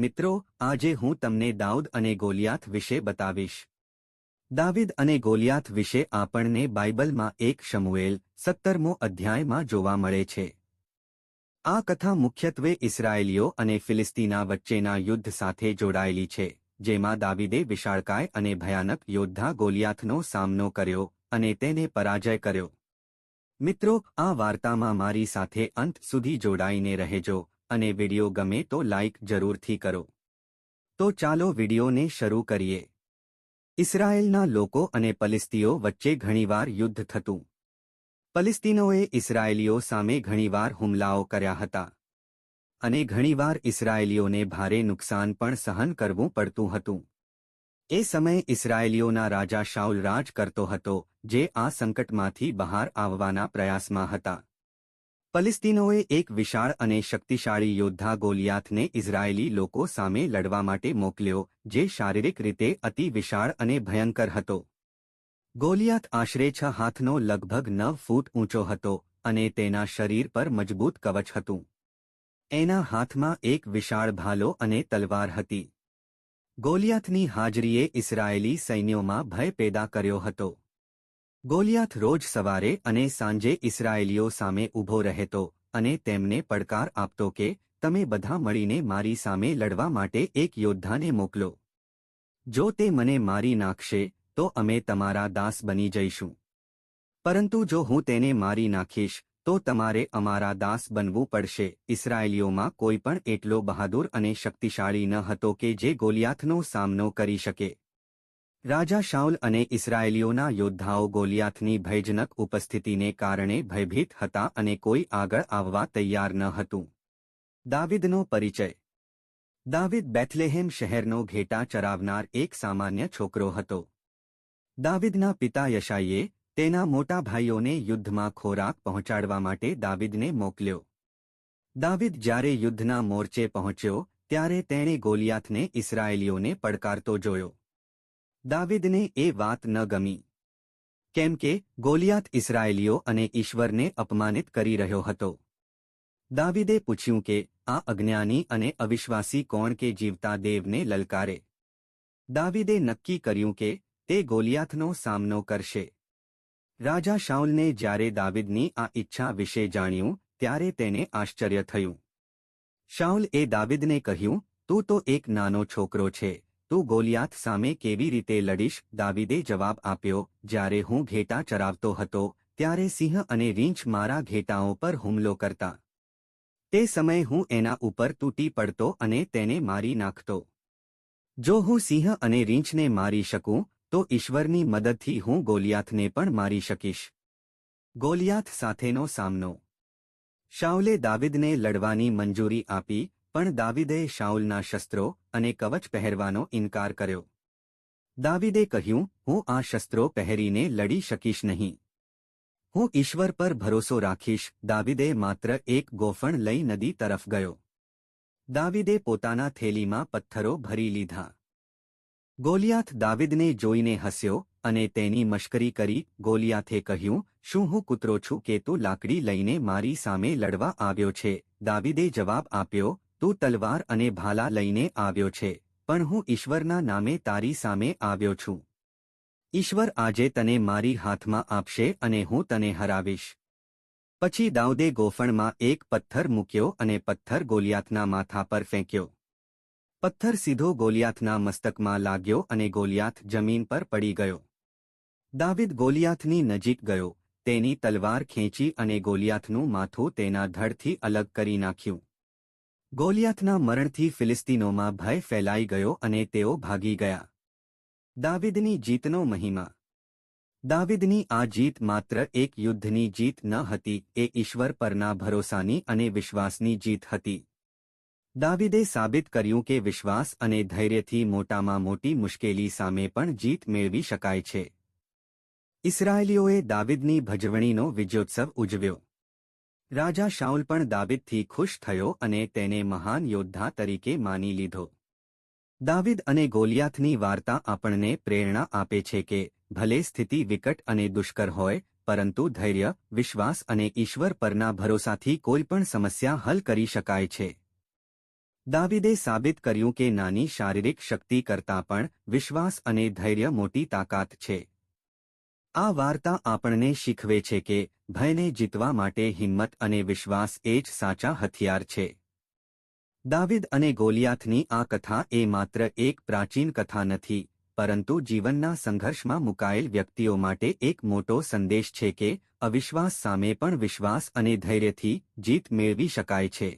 મિત્રો, આજે હું તમને દાઉદ અને ગોલિયાથ વિશે બતાવીશ. દાવિદ અને ગોલિયાથ વિશે આપણને બાઇબલમાં એક શમુએલ સત્તરમો અધ્યાયમાં જોવા મળે છે. આ કથા મુખ્યત્વે ઇસરાયેલીઓ અને ફિલિસ્તીના વચ્ચેના યુદ્ધ સાથે જોડાયેલી છે, જેમાં દાવિદે વિશાળકાય અને ભયાનક યોદ્ધા ગોલિયાથનો સામનો કર્યો અને તેને પરાજય કર્યો. મિત્રો, આ વાર્તામાં મારી સાથે અંત સુધી જોડાઈને રહેજો. અને વિડિયો ગમે તો લાઇક જરૂરથી કરો. તો ચાલો વિડિયોને શરૂ કરીએ. ઇસરાયેલના લોકો અને પલિસ્તીઓ વચ્ચે ઘણીવાર યુદ્ધ થતું. પલિસ્તીનોએ ઇસરાયેલીઓ સામે ઘણીવાર હુમલાઓ કર્યા હતા. અને ઘણીવાર ઇસરાયેલીઓને ભારે નુકસાન પણ સહન કરવું પડતું હતું. એ સમયે ઇસરાયેલીઓના રાજા શાઉલ રાજ કરતો હતો, જે આ સંકટમાંથી બહાર આવવાના પ્રયાસમાં હતા. પલિસ્તીનોએ એક વિશાળ અને શક્તિશાળી યોદ્ધા ગોલિયાથને ઇઝરાયેલી લોકો સામે લડવા માટે મોકલ્યો, જે શારીરિક રીતે અતિ વિશાળ અને ભયંકર હતો. ગોલિયાથ આશરે છ હાથનો લગભગ નવ ફૂટ ઊંચો હતો અને તેના શરીર પર મજબૂત કવચ હતું. એના હાથમાં એક વિશાળ ભાલો અને તલવાર હતી. ગોલિયાથની હાજરીએ ઇઝરાયેલી સૈન્યોમાં ભય પેદા કર્યો હતો. ગોલિયાથ રોજ સવારે અને સાંજે ઇસરાયેલીઓ સામે ઊભો રહેતો અને તેમને પડકાર આપતો કે, તમે બધા મળીને મારી સામે લડવા માટે એક યોદ્ધાને મોકલો. જો તે મને મારી નાખશે, તો અમે તમારા દાસ બની જઈશું. પરંતુ જો હું તેને મારી નાખીશ, તો તમારે અમારા દાસ બનવું પડશે. ઇસરાયેલીઓમાં કોઈ પણ એટલો બહાદુર અને શક્તિશાળી ન હતો કે જે ગોલિયાથનો સામનો કરી શકે. રાજા શાઉલ અને ઇસરાયેલીઓના યોદ્ધાઓ ગોલિયાથની ભયજનક ઉપસ્થિતિને કારણે ભયભીત હતા અને કોઈ આગળ આવવા તૈયાર ન હતું. દાવિદનો પરિચય. દાવિદ બેથલેહેમ શહેરનો ઘેટા ચરાવનાર એક સામાન્ય છોકરો હતો. દાવિદના પિતા યશાઈએ તેના મોટા ભાઈઓને યુદ્ધમાં ખોરાક પહોંચાડવા માટે દાવિદને મોકલ્યો. દાવિદ જ્યારે યુદ્ધના મોરચે પહોંચ્યો, ત્યારે તેણે ગોલિયાથને ઇસરાયેલીઓને પડકારતો જોયો. દાવિદને એ વાત ન ગમી. કેમ કે, ગોલિયાત ઇસરાયેલીઓ અને ઈશ્વરને અપમાનિત કરી રહ્યો હતો. દાવિદે પૂછ્યું કે, આ અજ્ઞાની અને અવિશ્વાસી કોણ કે જીવતા દેવને લલકારે? દાવિદે નક્કી કર્યું કે, તે ગોલિયાથનો સામનો કરશે. રાજા શાઉલને જ્યારે દાવિદની આ ઈચ્છા વિશે જાણ્યું, ત્યારે તેને આશ્ચર્ય થયું. શાઉલ એ દાવિદને કહ્યું, તું તો એક નાનો છોકરો છે. તું ગોલિયાત સામે કેવી રીતે લડીશ? દાવિદે જવાબ આપ્યો, જ્યારે હું ઘેટા ચરાવતો હતો, ત્યારે સિંહ અને રીંછ મારા ઘેટાઓ પર હુમલો કરતા. તે સમયે હું એના ઉપર તૂટી પડતો અને તેને મારી નાખતો. જો હું સિંહ અને રીંછને મારી શકું, તો ઈશ્વરની મદદથી હું ગોલિયાથને પણ મારી શકીશ. ગોલિયાથ સાથેનો સામનો. શાઉલે દાવિદને લડવાની મંજૂરી આપી પણ દાવિદે શાઉલના શસ્ત્રો અને કવચ પહેરવાનો ઇનકાર કર્યો. દાવિદે કહ્યું, હું આ શસ્ત્રો પહેરીને લડી શકીશ નહીં. હું ઈશ્વર પર ભરોસો રાખીશ. દાવિદે માત્ર એક ગોફણ લઈ નદી તરફ ગયો. દાવિદે પોતાના થેલીમાં પથ્થરો ભરી લીધા. ગોલિયાથ દાવિદને જોઈને હસ્યો અને તેની મશ્કરી કરી ગોલિયાથે કહ્યું, શું હું કૂતરો છું કે તું લાકડી લઈને મારી સામે લડવા આવ્યો છે? દાવિદે જવાબ આપ્યો તું તલવાર અને ભાલા લઈને આવ્યો છે, પણ હું ઈશ્વરના નામે તારી સામે આવ્યો છું. ઈશ્વર આજે તને મારી હાથમાં આપશે અને હું તને હરાવીશ. પછી દાઉદે ગોફણમાં એક પથ્થર મૂક્યો અને પથ્થર ગોલિયાથના માથા પર ફેંક્યો. પથ્થર સીધો ગોલિયાથના મસ્તકમાં લાગ્યો અને ગોલિયાથ જમીન પર પડી ગયો. દાવિદ ગોલિયાથની નજીક ગયો, તેની તલવાર ખેંચી અને ગોલિયાથનું માથું તેના ધડથી અલગ કરી નાખ્યું. ગોલિયાથના મરણથી ફિલિસ્તીનોમાં ભય ફેલાઈ ગયો અને તેઓ ભાગી ગયા. દાવિદની જીતનો મહિમા. દાવિદની આ જીત માત્ર એક યુદ્ધની જીત ન હતી, એ ઈશ્વર પરના ભરોસાની અને વિશ્વાસની જીત હતી. દાવિદે સાબિત કર્યું કે વિશ્વાસ અને ધૈર્યથી મોટામાં મોટી મુશ્કેલી સામે પણ જીત મેળવી શકાય છે. ઇસરાયેલીઓએ દાવિદની ભજવણીનો વિજયોત્સવ ઉજવ્યો. રાજા શાઉલ પણ દાવિદથી ખુશ થયો અને તેને મહાન યોદ્ધા તરીકે માની લીધો. દાવિદ અને ગોલિયાથની વાર્તા આપણને પ્રેરણા આપે છે કે ભલે સ્થિતિ વિકટ અને દુષ્કર હોય, પરંતુ ધૈર્ય, વિશ્વાસ અને ઈશ્વર પરના ભરોસાથી કોઈ પણ સમસ્યા હલ કરી શકાય છે. દાવિદે સાબિત કર્યું કે નાની શારીરિક શક્તિ કરતાં પણ વિશ્વાસ અને ધૈર્ય મોટી તાકાત છે. આ વાર્તા આપણને શીખવે છે કે ભયને જીતવા માટે હિંમત અને વિશ્વાસ એ જ સાચા હથિયાર છે. દાવિદ અને ગોલિયાથની આ કથા એ માત્ર એક પ્રાચીન કથા નથી, પરંતુ જીવનના સંઘર્ષમાં મુકાયેલ વ્યક્તિઓ માટે એક મોટો સંદેશ છે કે અવિશ્વાસ સામે પણ વિશ્વાસ અને ધૈર્યથી જીત મેળવી શકાય છે.